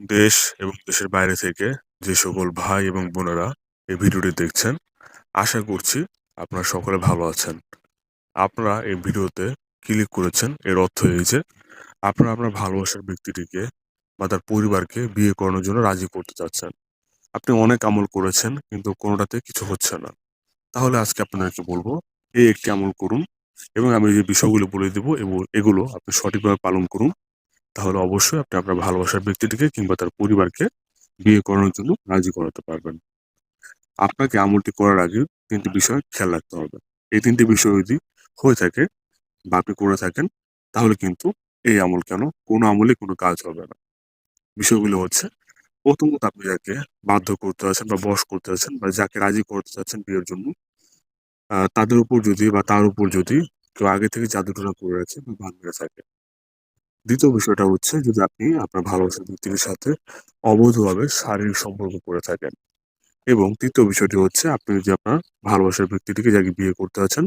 দেশ এবং দেশের বাইরে থেকে যে সকল ভাই এবং বোনেরা এই ভিডিওটি দেখছেন, আশা করছি আপনারা সকলে ভালো আছেন। আপনারা এই ভিডিওতে ক্লিক করেছেন, এর অর্থ এই যে আপনারা আপনার ভালোবাসার ব্যক্তিটিকে বা তার পরিবারকে বিয়ে করানোর জন্য রাজি করতে চাচ্ছেন। আপনি অনেক আমল করেছেন, কিন্তু কোনোটাতে কিছু হচ্ছে না। তাহলে আজকে আপনাদেরকে বলব, এই একটি আমল করুন এবং আমি যে বিষয়গুলো বলে দেবো, এবং, এগুলো আপনি সঠিকভাবে পালন করুন। তাহলে অবশ্যই আপনি আপনার ভালোবাসার ব্যক্তিটিকে কিংবা তার পরিবারকে বিয়ে করানোর জন্য রাজি করাতে পারবেন। আপনাকে আমলটি করার আগে তিনটি বিষয় খেয়াল রাখতে হবে। এই তিনটি বিষয় যদি হয়ে থাকে বা আপনি করে থাকেন, তাহলে কিন্তু এই আমল কেন? কোনো আমলে কোনো কাজ হবে না। বিষয়গুলো হচ্ছে, প্রথমত আপনি যাকে বাধ্য করতে আছেন বা বশ করতে আছেন বা যাকে রাজি করতে চাচ্ছেন বিয়ের জন্য তাদের উপর যদি বা তার উপর যদি কেউ আগে থেকে জাদুটনা করে আছে বা ভান থাকে দ্বিতীয় বিষয়টা হচ্ছে যদি আপনি আপনার ভালোবাসার ব্যক্তির সাথে অবৈধভাবে শারীরিক সম্পর্ক করে থাকেন। এবং তৃতীয় বিষয়টি হচ্ছে আপনি যদি আপনার ভালোবাসার ব্যক্তিটিকে যাকে বিয়ে করতে আছেন,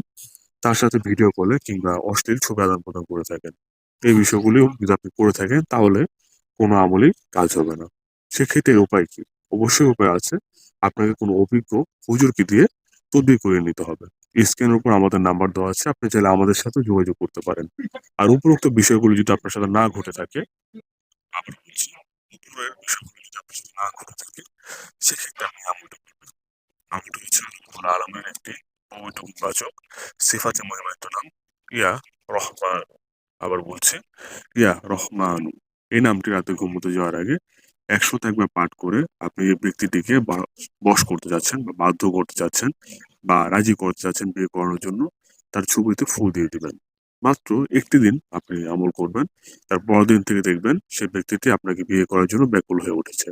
তার সাথে ভিডিও কলে কিংবা অশ্লীল ছবি আদান প্রদান করে থাকেন। এই বিষয়গুলি যদি আপনি করে থাকেন, তাহলে কোনো আমলেই কাজ হবে না। সেক্ষেত্রে উপায় কি? অবশ্যই উপায় আছে। আপনাকে কোনো অভিজ্ঞ হুজুরকে দিয়ে তদবির করে নিতে হবে। স্ক্রিনের উপর আমাদের নাম্বার দেওয়া আছে, আপনি চাইলে আমাদের সাথে যোগাযোগ করতে পারেন। আর উপরোক্ত বিষয়গুলো যদি আপনার সাথে না ঘটে থাকে আবার বলছি সেক্ষেত্রে একটি নাম ইয়া রহমান। আবার ইয়া এই নামটি রাতে ঘুমোতে যাওয়ার আগে একবার পাঠ করে আপনি এই ব্যক্তিটিকে বশ করতে যাচ্ছেন বা বাধ্য করতে যাচ্ছেন। বা রাজি করতে চাচ্ছেন বিয়ে করানোর জন্য, তার ছবিতে ফুল দিয়ে দিবেন। মাত্র একটি দিন আপনি আমল করবেন, তার পরের দিন থেকে দেখবেন সে ব্যক্তিটি আপনাকে বিয়ে করার জন্য ব্যাকুল হয়ে উঠেছে।